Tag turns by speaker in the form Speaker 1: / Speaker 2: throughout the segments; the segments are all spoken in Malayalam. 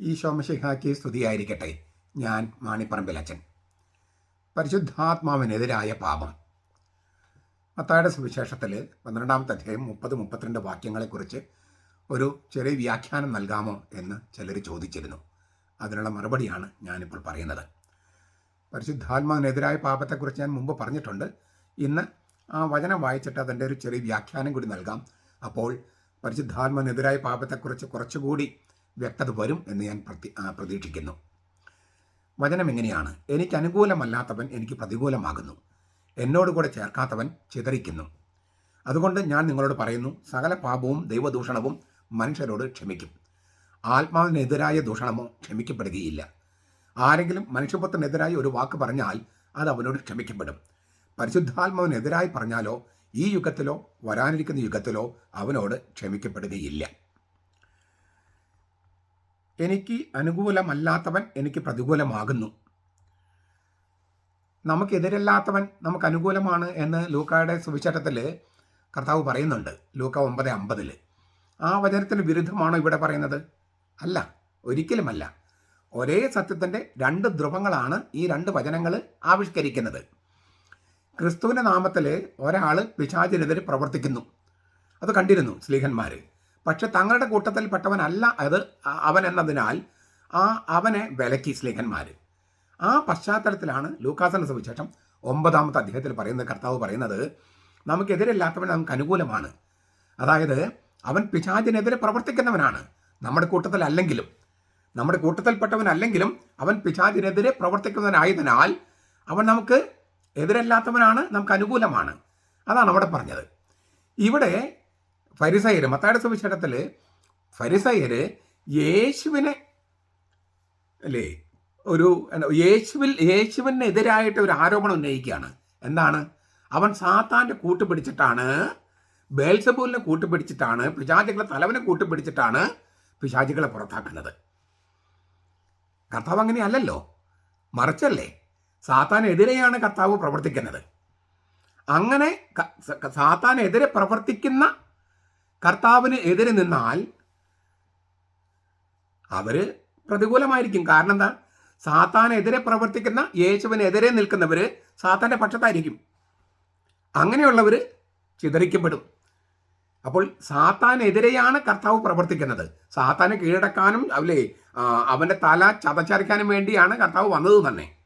Speaker 1: ഈ ശോമശിഹാക്കി സ്തുതിയായിരിക്കട്ടെ. ഞാൻ മാണിപ്പറമ്പിലച്ചൻ പരിശുദ്ധാത്മാവിനെതിരായ പാപം. മത്തായുടെ സുവിശേഷത്തിൽ പന്ത്രണ്ടാമത്തെ അധ്യായം മുപ്പത് മുപ്പത്തിരണ്ട് വാക്യങ്ങളെക്കുറിച്ച് ഒരു ചെറിയ വ്യാഖ്യാനം നൽകാമോ എന്ന് ചിലർ ചോദിച്ചിരുന്നു. അതിനുള്ള മറുപടിയാണ് ഞാനിപ്പോൾ പറയുന്നത്. പരിശുദ്ധാത്മാവിനെതിരായ പാപത്തെക്കുറിച്ച് ഞാൻ മുമ്പ് പറഞ്ഞിട്ടുണ്ട്. ഇന്ന് ആ വചനം വായിച്ചിട്ട് അതിന്റെ ഒരു ചെറിയ വ്യാഖ്യാനം കൂടി നൽകാം. അപ്പോൾ പരിശുദ്ധാത്മാവിനെതിരായ പാപത്തെക്കുറിച്ച് കുറച്ചുകൂടി വ്യക്തത വരും എന്ന് ഞാൻ പ്രതീക്ഷിക്കുന്നു. വചനം എങ്ങനെയാണ്? എനിക്ക് അനുകൂലമല്ലാത്തവൻ എനിക്ക് പ്രതികൂലമാകുന്നു. എന്നോട് കൂടെ ചേർക്കാത്തവൻ ചിതറിക്കുന്നു. അതുകൊണ്ട് ഞാൻ നിങ്ങളോട് പറയുന്നു സകല പാപവും ദൈവദൂഷണവും മനുഷ്യരോട് ക്ഷമിക്കും. ആത്മാവിനെതിരായ ദൂഷണമോ ക്ഷമിക്കപ്പെടുകയില്ല. ആരെങ്കിലും മനുഷ്യപുത്രനെതിരായി ഒരു വാക്ക് പറഞ്ഞാൽ അത് അവനോട് ക്ഷമിക്കപ്പെടും. പരിശുദ്ധാത്മാവിനെതിരായി പറഞ്ഞാലോ ഈ യുഗത്തിലോ വരാനിരിക്കുന്ന യുഗത്തിലോ അവനോട് ക്ഷമിക്കപ്പെടുകയില്ല. എനിക്ക് അനുകൂലമല്ലാത്തവൻ എനിക്ക് പ്രതികൂലമാകുന്നു. നമുക്കെതിരല്ലാത്തവൻ നമുക്ക് അനുകൂലമാണ് എന്ന് ലൂക്കായുടെ സുവിശേഷത്തിൽ കർത്താവ് പറയുന്നുണ്ട്. ലൂക്ക ഒമ്പത് അമ്പതിൽ ആ വചനത്തിന് വിരുദ്ധമാണോ ഇവിടെ പറയുന്നത്? അല്ല ഒരിക്കലുമല്ല. ഒരേ സത്യത്തിന്റെ രണ്ട് ധ്രുവങ്ങളാണ് ഈ രണ്ട് വചനങ്ങൾ ആവിഷ്കരിക്കുന്നത്. ക്രിസ്തുവിന്റെ നാമത്തിൽ ഒരാൾ പിശാചിനെതിരെ പ്രവർത്തിക്കുന്നു. അത് കണ്ടിരുന്നു സ്ലീഹന്മാർ പക്ഷെ തങ്ങളുടെ കൂട്ടത്തിൽപ്പെട്ടവനല്ല അത് അവൻ എന്നതിനാൽ ആ അവനെ വിലക്കി സ്ലീഹന്മാർ. ആ പശ്ചാത്തലത്തിലാണ് ലൂക്കാസന സുവിശേഷം ഒമ്പതാമത്തെ അദ്ദേഹത്തിൽ പറയുന്നത് കർത്താവ് പറയുന്നത് നമുക്കെതിരില്ലാത്തവൻ നമുക്ക് അനുകൂലമാണ്. അതായത് അവൻ പിശാചിനെതിരെ പ്രവർത്തിക്കുന്നവനാണ്. നമ്മുടെ കൂട്ടത്തിൽ അല്ലെങ്കിലും നമ്മുടെ കൂട്ടത്തിൽപ്പെട്ടവനല്ലെങ്കിലും അവൻ പിശാചിനെതിരെ പ്രവർത്തിക്കുന്നവനായതിനാൽ അവൻ നമുക്ക് എതിരല്ലാത്തവനാണ് നമുക്ക് അനുകൂലമാണ്. അതാണ് അവിടെ പറഞ്ഞത്. ഇവിടെ ഫരിസയര് മത്തായുടെ സുവിശേഷത്തിൽ ഫരിസയര് യേശുവിനെ അല്ലേ ഒരു യേശുവിൽ യേശുവിനെതിരായിട്ട് ഒരു ആരോപണം ഉന്നയിക്കുകയാണ്. എന്താണ്? അവൻ സാത്താന്റെ കൂട്ടുപിടിച്ചിട്ടാണ് ബേൽസബൂലിനെ കൂട്ടുപിടിച്ചിട്ടാണ് പിശാചികളെ തലവനെ കൂട്ടുപിടിച്ചിട്ടാണ് പിശാചികളെ പുറത്താക്കുന്നത്. കർത്താവ് അങ്ങനെയല്ലല്ലോ മറിച്ചല്ലേ? സാത്താനെതിരെയാണ് കർത്താവ് പ്രവർത്തിക്കുന്നത്. അങ്ങനെ സാത്താനെതിരെ പ്രവർത്തിക്കുന്ന കർത്താവിന് എതിരെ നിന്നാൽ അവർ പ്രതികൂലമായിരിക്കും. കാരണം എന്താ? സാത്താനെതിരെ പ്രവർത്തിക്കുന്ന യേശുവിനെതിരെ നിൽക്കുന്നവര് സാത്താന്റെ പക്ഷത്തായിരിക്കും. അങ്ങനെയുള്ളവർ ചിതറിക്കപ്പെടും. അപ്പോൾ സാത്താനെതിരെയാണ് കർത്താവ് പ്രവർത്തിക്കുന്നത്. സാത്താനെ കീഴടക്കാനും അല്ലേ അവന്റെ തല ചതച്ചരയ്ക്കാനും വേണ്ടിയാണ് കർത്താവ് വന്നത് തന്നെ.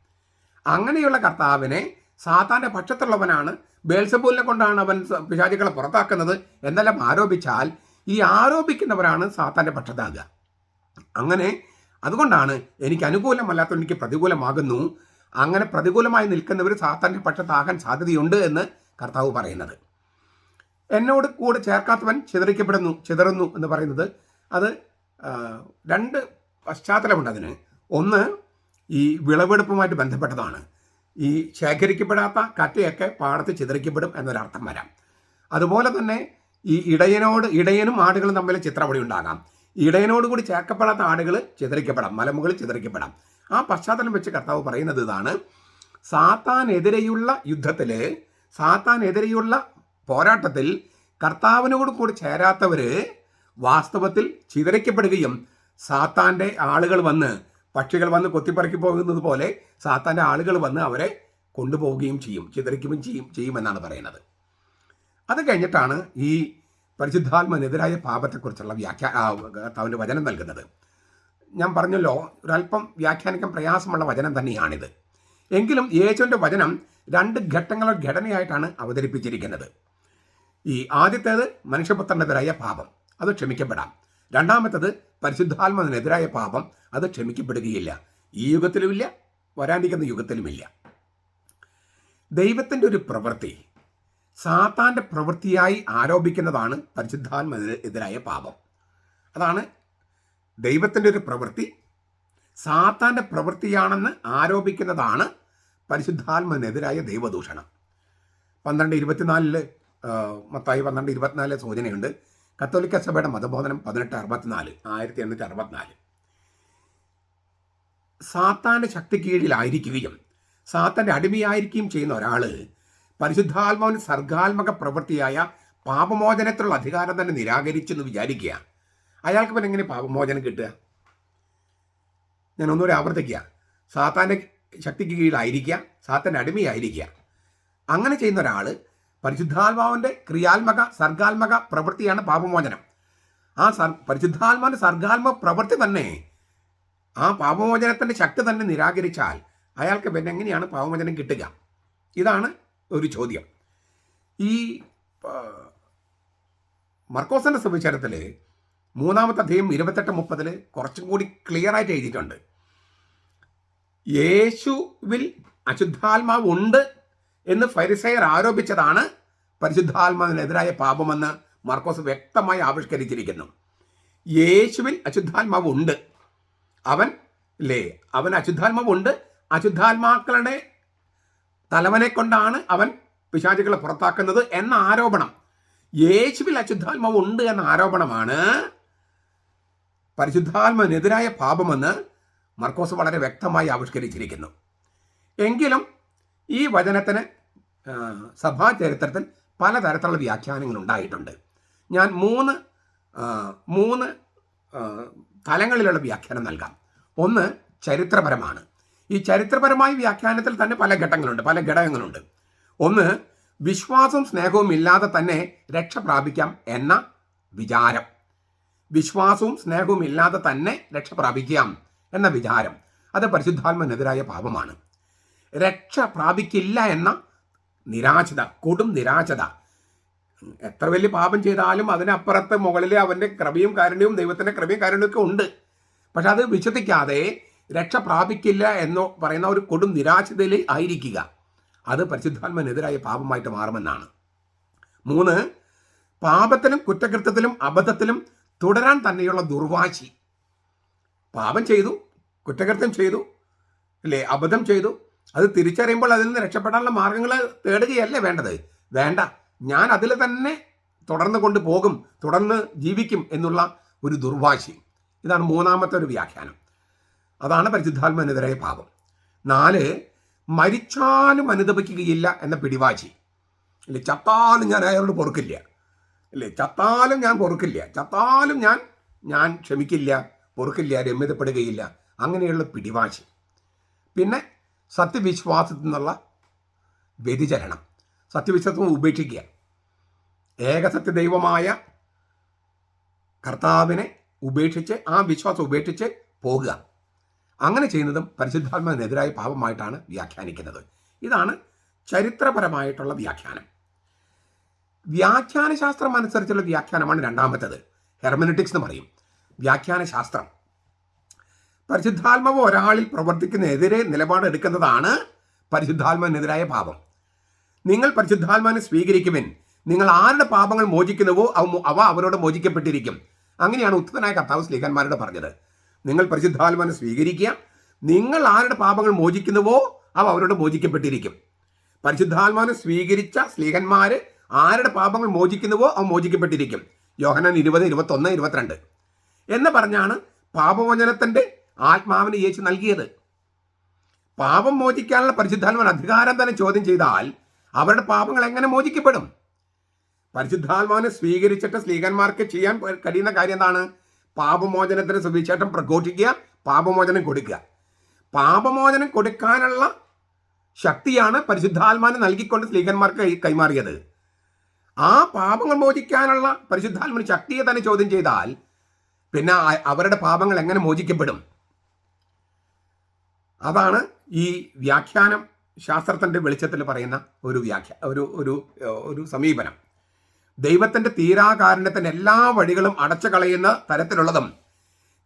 Speaker 1: അങ്ങനെയുള്ള കർത്താവിനെ സാത്താന്റെ പക്ഷത്തുള്ളവനാണ്. ബേൽസബൂലിനെ കൊണ്ടാണ് അവൻ പിശാചികളെ പുറത്താക്കുന്നത് എന്നെല്ലാം ആരോപിച്ചാൽ ഈ ആരോപിക്കുന്നവരാണ് സാത്താന്റെ പക്ഷത്താകുക. അങ്ങനെ അതുകൊണ്ടാണ് എനിക്ക് അനുകൂലമല്ലാത്ത എനിക്ക് പ്രതികൂലമാകുന്നു. അങ്ങനെ പ്രതികൂലമായി നിൽക്കുന്നവർ സാത്താന്റെ പക്ഷത്താകാൻ സാധ്യതയുണ്ട് എന്ന് കർത്താവ് പറയുന്നത്. എന്നോട് കൂടെ ചേർക്കാത്തവൻ ചിതറിക്കപ്പെടുന്നു ചിതറുന്നു എന്ന് പറയുന്നത് അത് രണ്ട് പശ്ചാത്തലമുണ്ട് അതിന്. ഒന്ന് ഈ വിളവെടുപ്പുമായിട്ട് ബന്ധപ്പെട്ടതാണ്. ഈ ശേഖരിക്കപ്പെടാത്ത കറ്റയൊക്കെ പാടത്ത് ചിതറിക്കപ്പെടും എന്നൊരർത്ഥം വരാം. അതുപോലെ തന്നെ ഈ ഇടയനോട് ഇടയനും ആടുകളും തമ്മിൽ ചിത്രപടി ഉണ്ടാകാം. ഇടയനോട് കൂടി ചേർക്കപ്പെടാത്ത ആടുകൾ ചിതറിക്കപ്പെടാം മലമുകളിൽ ചിതറിക്കപ്പെടാം. ആ പശ്ചാത്തലം വെച്ച് കർത്താവ് പറയുന്നത് ഇതാണ് സാത്താനെതിരെയുള്ള യുദ്ധത്തിൽ സാത്താനെതിരെയുള്ള പോരാട്ടത്തിൽ കർത്താവിനോട് കൂടി ചേരാത്തവര് വാസ്തവത്തിൽ ചിതറിക്കപ്പെടുകയും സാത്താന്റെ ആളുകൾ വന്ന് പക്ഷികൾ വന്ന് കൊത്തിപ്പറക്കി പോകുന്നത് പോലെ സാത്താന്റെ ആളുകൾ വന്ന് അവരെ കൊണ്ടുപോവുകയും ചെയ്യും ചിതറിക്കുകയും ചെയ്യും ചെയ്യുമെന്നാണ് പറയുന്നത്. അത് കഴിഞ്ഞിട്ടാണ് ഈ പരിശുദ്ധാത്മനെതിരായ പാപത്തെക്കുറിച്ചുള്ള വ്യാഖ്യാ അവന്റെ വചനം നൽകുന്നത്. ഞാൻ പറഞ്ഞല്ലോ ഒരല്പം വ്യാഖ്യാനിക്കാൻ പ്രയാസമുള്ള വചനം തന്നെയാണിത്. എങ്കിലും യേശുവിന്റെ വചനം രണ്ട് ഘട്ടങ്ങളുടെ ഘടനയായിട്ടാണ് അവതരിപ്പിച്ചിരിക്കുന്നത്. ഈ ആദ്യത്തേത് മനുഷ്യപുത്രനെതിരായ പാപം. അത് ക്ഷമിക്കപ്പെടാം. രണ്ടാമത്തേത് പരിശുദ്ധാത്മതിനെതിരായ പാപം അത് ക്ഷമിക്കപ്പെടുകയില്ല. ഈ യുഗത്തിലുമില്ല വരാനിരിക്കുന്ന യുഗത്തിലുമില്ല. ദൈവത്തിന്റെ ഒരു പ്രവൃത്തി സാത്താന്റെ പ്രവൃത്തിയായി ആരോപിക്കുന്നതാണ് പരിശുദ്ധാത്മതിനെതിരായ പാപം. അതാണ് ദൈവത്തിന്റെ ഒരു പ്രവൃത്തി സാത്താന്റെ പ്രവൃത്തിയാണെന്ന് ആരോപിക്കുന്നതാണ് പരിശുദ്ധാത്മനെതിരായ ദൈവദൂഷണം. പന്ത്രണ്ട് ഇരുപത്തിനാലിൽ മത്തായി പന്ത്രണ്ട് ഇരുപത്തിനാലിലെ സൂചനയുണ്ട്. കത്തോലിക്ക സഭയുടെ മതബോധനം പതിനെട്ട് അറുപത്തിനാല് ആയിരത്തി എണ്ണൂറ്റി അറുപത്തിനാല് സാത്താന്റെ ശക്തി കീഴിലായിരിക്കുകയും സാത്താന്റെ അടിമയായിരിക്കുകയും ചെയ്യുന്ന ഒരാൾ പരിശുദ്ധാത്മാവിന് സർഗാത്മക പ്രവൃത്തിയായ പാപമോചനത്തിലുള്ള അധികാരം തന്നെ നിരാകരിച്ചു എന്ന് വിചാരിക്കുക. അയാൾക്ക് പിന്നെ എങ്ങനെ പാപമോചനം കിട്ടുക? ഞാൻ ഒന്നുകൂടി ആവർത്തിക്കുക. സാത്താന്റെ ശക്തിക്ക് കീഴിലായിരിക്കുക സാത്താന്റെ അടിമയായിരിക്കുക. അങ്ങനെ ചെയ്യുന്ന ഒരാൾ പരിശുദ്ധാത്മാവിന്റെ ക്രിയാത്മക സർഗാത്മക പ്രവൃത്തിയാണ് പാപമോചനം. ആ സർ പരിശുദ്ധാത്മാവിന്റെ സർഗാത്മക പ്രവൃത്തി തന്നെ ആ പാപമോചനത്തിന്റെ ശക്തി തന്നെ നിരാകരിച്ചാൽ അയാൾക്ക് പിന്നെ എങ്ങനെയാണ് പാപമോചനം കിട്ടുക? ഇതാണ് ഒരു ചോദ്യം. ഈ മർക്കോസിന്റെ സുവിശേഷത്തിൽ മൂന്നാമത്തെ അധ്യയം ഇരുപത്തെട്ട് മുപ്പതിൽ കുറച്ചും കൂടി ക്ലിയർ ആയിട്ട് എഴുതിയിട്ടുണ്ട്. യേശുവിൽ അശുദ്ധാത്മാവ് ഉണ്ട് എന്ന് ഫരിസയർ ആരോപിച്ചതാണ് പരിശുദ്ധാത്മാവിനെതിരായ പാപമെന്ന് മാർക്കോസ് വ്യക്തമായി ആവിഷ്കരിച്ചിരിക്കുന്നു. യേശുവിൽ അശുദ്ധാത്മാവ് ഉണ്ട് അവൻ ലേ അവൻ അശുദ്ധാത്മാവ് ഉണ്ട് അശുദ്ധാത്മാക്കളുടെ തലവനെ കൊണ്ടാണ് അവൻ പിശാചുകളെ പുറത്താക്കുന്നത് എന്ന ആരോപണം. യേശുവിൽ അശുദ്ധാത്മാവ് ഉണ്ട് എന്ന ആരോപണമാണ് പരിശുദ്ധാത്മാവിനെതിരായ പാപമെന്ന് മർക്കോസ് വളരെ വ്യക്തമായി ആവിഷ്കരിച്ചിരിക്കുന്നു. എങ്കിലും ഈ വചനത്തിന് സഭാ ചരിത്രത്തിൽ പലതരത്തിലുള്ള വ്യാഖ്യാനങ്ങൾ ഉണ്ടായിട്ടുണ്ട്. ഞാൻ മൂന്ന് മൂന്ന് തലങ്ങളിലുള്ള വ്യാഖ്യാനം നൽകാം. ഒന്ന് ചരിത്രപരമാണ്. ഈ ചരിത്രപരമായ വ്യാഖ്യാനത്തിൽ തന്നെ പല ഘട്ടങ്ങളുണ്ട് പല ഘടകങ്ങളുണ്ട്. ഒന്ന് വിശ്വാസവും സ്നേഹവും ഇല്ലാതെ തന്നെ രക്ഷ പ്രാപിക്കാം എന്ന വിചാരം. വിശ്വാസവും സ്നേഹവും ഇല്ലാതെ തന്നെ രക്ഷ പ്രാപിക്കാം എന്ന വിചാരം. അത് പരിശുദ്ധാത്മനെതിരായ പാപമാണ്. രക്ഷ പ്രാപിക്കില്ല എന്ന നിരാശത കൊടും നിരാശത. എത്ര വലിയ പാപം ചെയ്താലും അതിനപ്പുറത്ത് മുകളിൽ അവന്റെ കൃപയും കാരുണ്യവും ദൈവത്തിന്റെ കൃപയും കാരുണ്യവും ഒക്കെ ഉണ്ട്. പക്ഷെ അത് വിശ്വസിക്കാതെ രക്ഷ പ്രാപിക്കില്ല എന്ന് പറയുന്ന ഒരു കൊടും നിരാശതയിൽ ആയിരിക്കുക. അത് പരിശുദ്ധാത്മനെതിരായ പാപമായിട്ട് മാറുമെന്നാണ്. മൂന്ന് പാപത്തിലും കുറ്റകൃത്യത്തിലും അബദ്ധത്തിലും തുടരാൻ തന്നെയുള്ള ദുർവാശി. പാപം ചെയ്തു കുറ്റകൃത്യം ചെയ്തു അല്ലേ? അബദ്ധം ചെയ്തു അത് തിരിച്ചറിയുമ്പോൾ അതിൽ നിന്ന് രക്ഷപ്പെടാനുള്ള മാർഗങ്ങൾ തേടുകയല്ലേ വേണ്ടത്? വേണ്ട. ഞാൻ അതിൽ തന്നെ തുടർന്ന് കൊണ്ടുപോകും തുടർന്ന് ജീവിക്കും എന്നുള്ള ഒരു ദുർവാശി ഇതാണ് മൂന്നാമത്തെ ഒരു വ്യാഖ്യാനം. അതാണ് പരിശുദ്ധാത്മനെതിരായ പാപം. നാല് മരിച്ചാലും അനുദപിക്കുകയില്ല എന്ന പിടിവാശി. അല്ലെ ചത്താലും ഞാൻ അയാളോട് പൊറുക്കില്ല. അല്ലേ ചത്താലും ഞാൻ പൊറുക്കില്ല. ചത്താലും ഞാൻ ഞാൻ ക്ഷമിക്കില്ല പൊറുക്കില്ല രമ്യതപ്പെടുകയില്ല. അങ്ങനെയുള്ള പിടിവാശി. പിന്നെ സത്യവിശ്വാസത്തിൽ നിന്നുള്ള വ്യതിചരണം സത്യവിശ്വാസം ഉപേക്ഷിക്കുക. ഏകസത്യ ദൈവമായ കർത്താവിനെ ഉപേക്ഷിച്ച് ആ വിശ്വാസം ഉപേക്ഷിച്ച് പോകുക. അങ്ങനെ ചെയ്യുന്നതും പരിശുദ്ധാത്മാവിനെതിരായ പാപമായിട്ടാണ് വ്യാഖ്യാനിക്കുന്നത്. ഇതാണ് ചരിത്രപരമായിട്ടുള്ള വ്യാഖ്യാനം. വ്യാഖ്യാനശാസ്ത്രം അനുസരിച്ചുള്ള വ്യാഖ്യാനമാണ് രണ്ടാമത്തേത്. ഹെർമനറ്റിക്സ് എന്ന് പറയും. വ്യാഖ്യാന ശാസ്ത്രം പരിശുദ്ധാത്മാവ് ഒരാളിൽ പ്രവർത്തിക്കുന്നതിനെതിരെ നിലപാടെടുക്കുന്നതാണ് പരിശുദ്ധാത്മാവിനെതിരായ പാപം. നിങ്ങൾ പരിശുദ്ധാത്മാവിനെ സ്വീകരിക്കുവിൻ. നിങ്ങൾ ആരുടെ പാപങ്ങൾ മോചിക്കുന്നുവോ അവ അവ അവരോട് മോചിക്കപ്പെട്ടിരിക്കും. അങ്ങനെയാണ് ഉത്തനായ കർത്താവ് സ്ലീഹന്മാരോട് പറഞ്ഞത്. നിങ്ങൾ പരിശുദ്ധാത്മാവിനെ സ്വീകരിക്കുക. നിങ്ങൾ ആരുടെ പാപങ്ങൾ മോചിക്കുന്നുവോ അവ അവരോട് മോചിക്കപ്പെട്ടിരിക്കും. പരിശുദ്ധാത്മാവിനെ സ്വീകരിച്ച സ്ലീഹന്മാർ ആരുടെ പാപങ്ങൾ മോചിക്കുന്നുവോ അവ മോചിക്കപ്പെട്ടിരിക്കും. യോഹനാൻ ഇരുപത് ഇരുപത്തൊന്ന് ഇരുപത്തിരണ്ട്. എന്ന് പറഞ്ഞാണ് പാപമോചനത്തിന്റെ ആത്മാവിന് യേശു നൽകിയത്. പാപം മോചിക്കാനുള്ള പരിശുദ്ധാത്മ അധികാരം തന്നെ ചോദ്യം ചെയ്താൽ അവരുടെ പാപങ്ങൾ എങ്ങനെ മോചിക്കപ്പെടും? പരിശുദ്ധാത്മാവിനെ സ്വീകരിച്ചിട്ട് സ്ത്രീകന്മാർക്ക് ചെയ്യാൻ കഴിയുന്ന കാര്യം എന്താണ്? പാപമോചനത്തിന് സുവിശേഷം പ്രഘോഷിക്കുക പാപമോചനം കൊടുക്കുക. പാപമോചനം കൊടുക്കാനുള്ള ശക്തിയാണ് പരിശുദ്ധാത്മാനെ നൽകിക്കൊണ്ട് സ്ത്രീകന്മാർക്ക് കൈമാറിയത്. ആ പാപങ്ങൾ മോചിക്കാനുള്ള പരിശുദ്ധാത്മന് ശക്തിയെ തന്നെ ചോദ്യം ചെയ്താൽ പിന്നെ അവരുടെ പാപങ്ങൾ എങ്ങനെ മോചിക്കപ്പെടും? അതാണ് ഈ വ്യാഖ്യാനം ശാസ്ത്രത്തിന്റെ വെളിച്ചത്തിൽ പറയുന്ന ഒരു വ്യാഖ്യ ഒരു ഒരു ഒരു സമീപനം. ദൈവത്തിന്റെ തീരാകാരുണ്യത്തിന്റെ എല്ലാ വഴികളും അടച്ചു കളയുന്ന തരത്തിലുള്ളതും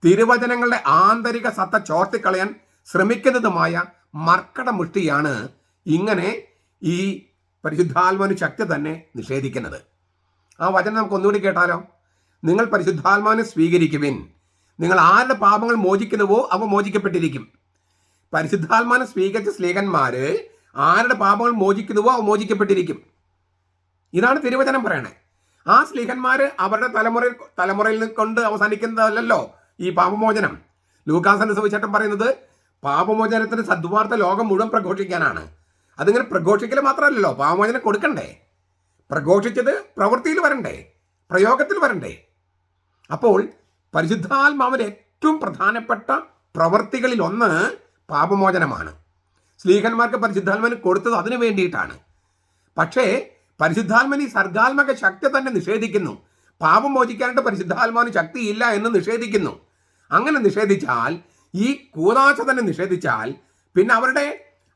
Speaker 1: തിരുവചനങ്ങളുടെ ആന്തരിക സത്ത ചോർത്തിക്കളയാൻ ശ്രമിക്കുന്നതുമായ മർക്കട മുഷ്ടിയാണ് ഇങ്ങനെ ഈ പരിശുദ്ധാത്മാവിന് ശക്തി തന്നെ നിഷേധിക്കുന്നത്. ആ വചനം നമുക്ക് ഒന്നുകൂടി കേട്ടാലോ? നിങ്ങൾ പരിശുദ്ധാത്മാവിനെ സ്വീകരിക്കുവിൻ. നിങ്ങൾ ആരുടെ പാപങ്ങൾ മോചിക്കുന്നുവോ അവ മോചിക്കപ്പെട്ടിരിക്കും. പരിശുദ്ധാത്മാവിനെ സ്വീകരിച്ച സ്ലീഹന്മാര് ആരുടെ പാപങ്ങൾ മോചിക്കുന്നുവോ മോചിക്കപ്പെട്ടിരിക്കും. ഇതാണ് തിരുവചനം പറയണേ. ആ സ്ലീഹന്മാര് അവരുടെ തലമുറയിൽ തലമുറയിൽ കൊണ്ട് അവസാനിക്കുന്നതല്ലല്ലോ ഈ പാപമോചനം. ലൂക്കാസന്റെ സുവിശേഷം പറയുന്നത് പാപമോചനത്തിന് സദ്വാർത്ത ലോകം മുഴുവൻ പ്രഘോഷിക്കാനാണ്. അതിങ്ങനെ പ്രഘോഷിക്കൽ മാത്രമല്ലല്ലോ പാപമോചനം കൊടുക്കണ്ടേ? പ്രഘോഷിച്ചത് പ്രവൃത്തിയിൽ വരണ്ടേ? പ്രയോഗത്തിൽ വരണ്ടേ? അപ്പോൾ പരിശുദ്ധാത്മാവിന്റെ ഏറ്റവും പ്രധാനപ്പെട്ട പ്രവൃത്തികളിൽ ഒന്ന് പാപമോചനമാണ്. സ്ലീഹന്മാർക്ക് പരിശുദ്ധാത്മന് കൊടുത്തത് അതിനു വേണ്ടിയിട്ടാണ്. പക്ഷേ പരിശുദ്ധാത്മൻ ഈ സർഗാത്മക ശക്തി തന്നെ നിഷേധിക്കുന്നു. പാപം മോചിക്കാനായിട്ട് പരിശുദ്ധാത്മാവിന് ശക്തിയില്ല എന്ന് നിഷേധിക്കുന്നു. അങ്ങനെ നിഷേധിച്ചാൽ ഈ കൂതാശ തന്നെ നിഷേധിച്ചാൽ പിന്നെ അവരുടെ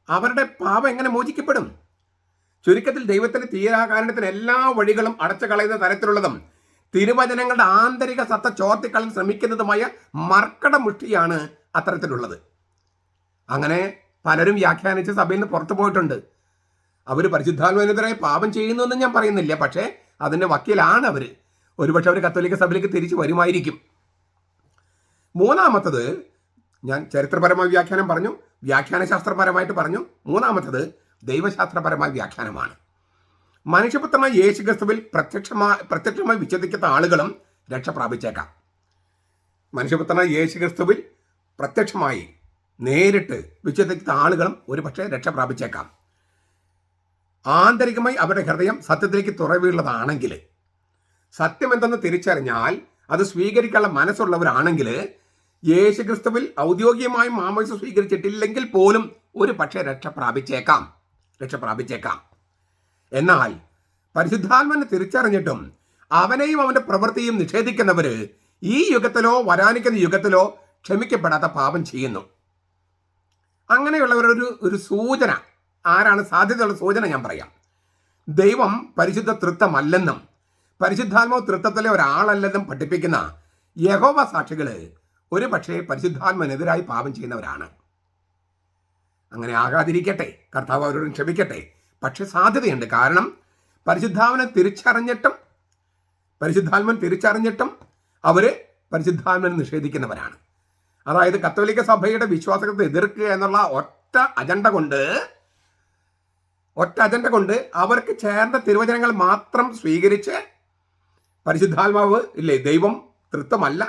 Speaker 1: അവരുടെ പാപം എങ്ങനെ മോചിക്കപ്പെടും? ചുരുക്കത്തിൽ ദൈവത്തിന് തീരാകാരണത്തിന് എല്ലാ വഴികളും അടച്ചു കളയുന്ന തരത്തിലുള്ളതും തിരുവചനങ്ങളുടെ ആന്തരിക സത്ത ചോർത്തിക്കളൻ ശ്രമിക്കുന്നതുമായ മർക്കട മുഷ്ടിയാണ് അത്തരത്തിലുള്ളത്. അങ്ങനെ പലരും വ്യാഖ്യാനിച്ച് സഭയിൽ നിന്ന് പുറത്തു പോയിട്ടുണ്ട്. അവർ പരിശുദ്ധാത്മനെതിരെ പാപം ചെയ്യുന്നു ഞാൻ പറയുന്നില്ല. പക്ഷേ അതിന്റെ വക്കീലാണ് അവർ ഒരുപക്ഷെ അവർ കത്തോലിക്ക സഭയിലേക്ക് തിരിച്ചു വരുമായിരിക്കും. മൂന്നാമത്തത് ഞാൻ ചരിത്രപരമായ വ്യാഖ്യാനം പറഞ്ഞു വ്യാഖ്യാനശാസ്ത്രപരമായിട്ട് പറഞ്ഞു. മൂന്നാമത്തത് ദൈവശാസ്ത്രപരമായ വ്യാഖ്യാനമാണ്. മനുഷ്യപുത്രനായ യേശു ക്രിസ്തുവിൽ പ്രത്യക്ഷമായി പ്രത്യക്ഷമായി വിച്ഛേദിക്കാത്ത ആളുകളും രക്ഷ പ്രാപിച്ചേക്കാം. മനുഷ്യപുത്രനായ യേശു ക്രിസ്തുവിൽ പ്രത്യക്ഷമായി നേരിട്ട് വിശ്വസിക്കുന്ന ആളുകളും ഒരുപക്ഷെ രക്ഷ പ്രാപിച്ചേക്കാം. ആന്തരികമായി അവരുടെ ഹൃദയം സത്യത്തിലേക്ക് തുറവിയുള്ളതാണെങ്കിൽ സത്യം എന്തെന്ന് തിരിച്ചറിഞ്ഞാൽ അത് സ്വീകരിക്കാനുള്ള മനസ്സുള്ളവരാണെങ്കിൽ യേശുക്രിസ്തുവിൽ ഔദ്യോഗികമായി മാമോസ് സ്വീകരിച്ചിട്ടില്ലെങ്കിൽ പോലും ഒരു പക്ഷേ രക്ഷ പ്രാപിച്ചേക്കാം. രക്ഷ പ്രാപിച്ചേക്കാം. എന്നാൽ പരിശുദ്ധാത്മനെ തിരിച്ചറിഞ്ഞിട്ടും അവനെയും അവന്റെ പ്രവൃത്തിയും നിഷേധിക്കുന്നവര് ഈ യുഗത്തിലോ വരാനിക്കുന്ന യുഗത്തിലോ ക്ഷമിക്കപ്പെടാത്ത പാപം ചെയ്യുന്നു. അങ്ങനെയുള്ളവരൊരു ഒരു സൂചന. ആരാണ് സാധ്യതയുള്ള സൂചന ഞാൻ പറയാം. ദൈവം പരിശുദ്ധ തൃത്വമല്ലെന്നും പരിശുദ്ധാത്മാവ് തൃത്വത്തിലെ ഒരാളല്ലെന്നും പഠിപ്പിക്കുന്ന യഹോവ സാക്ഷികൾ ഒരു പക്ഷേ പരിശുദ്ധാത്മനെതിരായി പാപം ചെയ്യുന്നവരാണ്. അങ്ങനെ ആകാതിരിക്കട്ടെ കർത്താവ് അവരോട് ക്ഷമിക്കട്ടെ. പക്ഷെ സാധ്യതയുണ്ട്. കാരണം പരിശുദ്ധാത്മനെ തിരിച്ചറിഞ്ഞിട്ടും പരിശുദ്ധാത്മൻ തിരിച്ചറിഞ്ഞിട്ടും അവർ പരിശുദ്ധാത്മനെ നിഷേധിക്കുന്നവരാണ്. അതായത് കത്തോലിക്ക സഭയുടെ വിശ്വാസത്തെ എതിർക്കുക എന്നുള്ള ഒറ്റ അജണ്ട കൊണ്ട് ഒറ്റ അജണ്ട കൊണ്ട് അവർക്ക് ചേർന്ന തിരുവചനങ്ങൾ മാത്രം സ്വീകരിച്ച് പരിശുദ്ധാത്മാവ് ഇല്ലേ ദൈവം തൃത്വമല്ല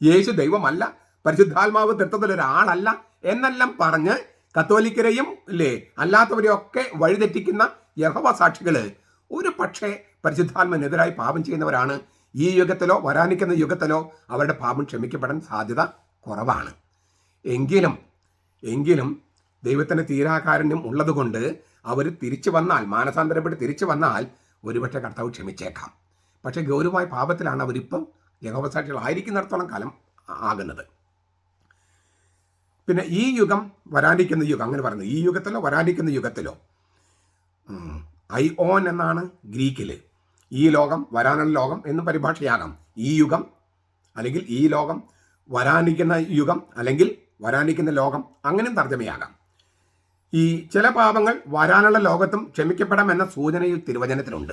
Speaker 1: യേശു ദൈവമല്ല പരിശുദ്ധാത്മാവ് തൃത്വത്തിൽ ഒരാളല്ല എന്നെല്ലാം പറഞ്ഞ് കത്തോലിക്കരെയും ഇല്ലേ അല്ലാത്തവരെയും ഒക്കെ വഴിതെറ്റിക്കുന്ന യഹവ സാക്ഷികൾ ഒരു പക്ഷേ പരിശുദ്ധാത്മനെതിരായി പാപം ചെയ്യുന്നവരാണ്. ഈ യുഗത്തിലോ വരാനിക്കുന്ന യുഗത്തിലോ അവരുടെ പാപം ക്ഷമിക്കപ്പെടാൻ സാധ്യത കുറവാണ്. എങ്കിലും എങ്കിലും ദൈവത്തിന്റെ തീരാകാരണ്യം ഉള്ളതുകൊണ്ട് അവർ തിരിച്ചു വന്നാൽ മാനസാന്തരപ്പെട്ട് തിരിച്ചു വന്നാൽ ഒരുപക്ഷെ കർത്താവ് ക്ഷമിച്ചേക്കാം. പക്ഷെ ഗൗരവമായ പാപത്തിലാണ് അവരിപ്പം യഹോവസാക്ഷികളായിരിക്കുന്നിടത്തോളം കാലം ആകുന്നത്. പിന്നെ ഈ യുഗം വരാനിരിക്കുന്ന യുഗം അങ്ങനെ പറയുന്നത് ഈ യുഗത്തിലോ വരാനിരിക്കുന്ന യുഗത്തിലോ ഐ ഓൻ എന്നാണ് ഗ്രീക്കിൽ ഈ ലോകം വരാനുള്ള ലോകം എന്ന് പരിഭാഷയാകാം. ഈ യുഗം അല്ലെങ്കിൽ ഈ ലോകം വരാനിക്കുന്ന യുഗം അല്ലെങ്കിൽ വരാനിരിക്കുന്ന ലോകം അങ്ങനെയും തർജമയാകാം. ഈ ചില പാപങ്ങൾ വരാനുള്ള ലോകത്തും ക്ഷമിക്കപ്പെടാം എന്ന സൂചനയിൽ തിരുവചനത്തിലുണ്ട്.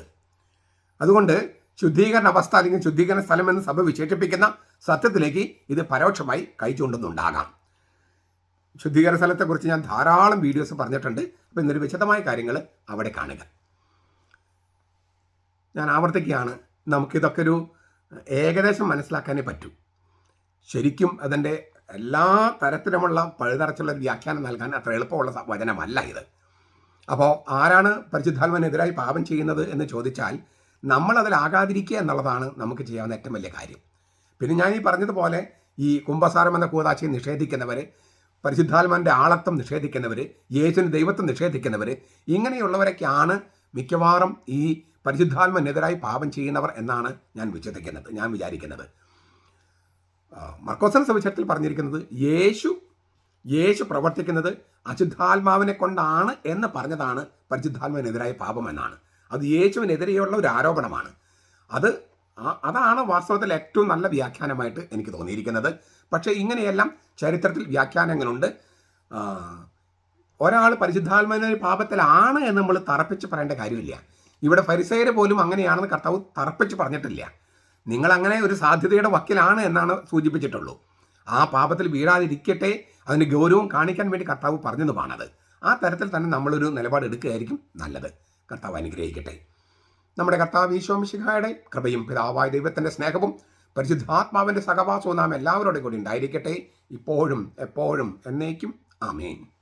Speaker 1: അതുകൊണ്ട് ശുദ്ധീകരണ അവസ്ഥ അല്ലെങ്കിൽ ശുദ്ധീകരണ സ്ഥലം എന്ന് സഭ വിശേഷിപ്പിക്കുന്ന സത്യത്തിലേക്ക് ഇത് പരോക്ഷമായി കഴിച്ചുകൊണ്ടെന്നുണ്ടാകാം ശുദ്ധീകരണ സ്ഥലത്തെക്കുറിച്ച് ഞാൻ ധാരാളം വീഡിയോസ് പറഞ്ഞിട്ടുണ്ട്. അപ്പോൾ ഇന്നൊരു വിശദമായ കാര്യങ്ങൾ അവിടെ കാണുക. ഞാൻ ആവർത്തിക്കുകയാണ്. നമുക്കിതൊക്കെ ഒരു ഏകദേശം മനസ്സിലാക്കാനേ പറ്റൂ. ശരിക്കും അതിന്റെ എല്ലാ തരത്തിലുമുള്ള പഴുതറച്ചുള്ള വ്യാഖ്യാനം നൽകാൻ അത്ര എളുപ്പമുള്ള വചനമല്ല ഇത്. അപ്പോൾ ആരാണ് പരിശുദ്ധാത്മനെതിരായി പാപം ചെയ്യുന്നത് എന്ന് ചോദിച്ചാൽ നമ്മൾ അതിലാകാതിരിക്കുക എന്നുള്ളതാണ് നമുക്ക് ചെയ്യാവുന്ന ഏറ്റവും വലിയ കാര്യം. പിന്നെ ഞാൻ ഈ പറഞ്ഞതുപോലെ ഈ കുംഭസാരം എന്ന കൂതാശയെ നിഷേധിക്കുന്നവർ പരിശുദ്ധാത്മാന്റെ ആളത്വം നിഷേധിക്കുന്നവർ യേശുവിന് ദൈവത്വം നിഷേധിക്കുന്നവർ ഇങ്ങനെയുള്ളവരൊക്കെയാണ് മിക്കവാറും ഈ പരിശുദ്ധാത്മനെതിരായി പാപം ചെയ്യുന്നവർ എന്നാണ് ഞാൻ വിശ്വസിക്കുന്നത് ഞാൻ വിചാരിക്കുന്നത്. മർക്കോസൻ സവിശേഷത്തിൽ പറഞ്ഞിരിക്കുന്നത് യേശു യേശു പ്രവർത്തിക്കുന്നത് അശുദ്ധാത്മാവിനെ കൊണ്ടാണ് എന്ന് പറഞ്ഞതാണ് പരിശുദ്ധാത്മാവിനെതിരായ പാപം എന്നാണ്. അത് യേശുവിനെതിരെയുള്ള ഒരു ആരോപണമാണ്. അത് അതാണ് വാസ്തവത്തിൽ ഏറ്റവും നല്ല വ്യാഖ്യാനമായിട്ട് എനിക്ക് തോന്നിയിരിക്കുന്നത്. പക്ഷേ ഇങ്ങനെയെല്ലാം ചരിത്രത്തിൽ വ്യാഖ്യാനങ്ങളുണ്ട്. ഒരാൾ പരിശുദ്ധാത്മാവിന്റെ പാപത്തിലാണ് എന്ന് നമ്മൾ തറപ്പിച്ച് പറയേണ്ട കാര്യമില്ല. ഇവിടെ പരിസയര് പോലും അങ്ങനെയാണെന്ന് കർത്താവ് തറപ്പിച്ച് പറഞ്ഞിട്ടില്ല. നിങ്ങൾ അങ്ങനെ ഒരു സാധ്യതയുടെ വക്കിലാണ് എന്നാണ് സൂചിപ്പിച്ചിട്ടുള്ളൂ. ആ പാപത്തിൽ വീഴാതിരിക്കട്ടെ അതിന് ഗൗരവം കാണിക്കാൻ വേണ്ടി കർത്താവ് പറഞ്ഞതുമാണത്. ആ തരത്തിൽ തന്നെ നമ്മളൊരു നിലപാട് എടുക്കുകയായിരിക്കും നല്ലത്. കർത്താവ് അനുഗ്രഹിക്കട്ടെ. നമ്മുടെ കർത്താവ് ഈശോമിശിഹായുടെ കൃപയും പിതാവായ ദൈവത്തിന്റെ സ്നേഹവും പരിശുദ്ധാത്മാവിന്റെ സഹവാസവും നാം എല്ലാവരോടും കൂടി ഉണ്ടായിരിക്കട്ടെ. ഇപ്പോഴും എപ്പോഴും എന്നേക്കും. ആമേൻ.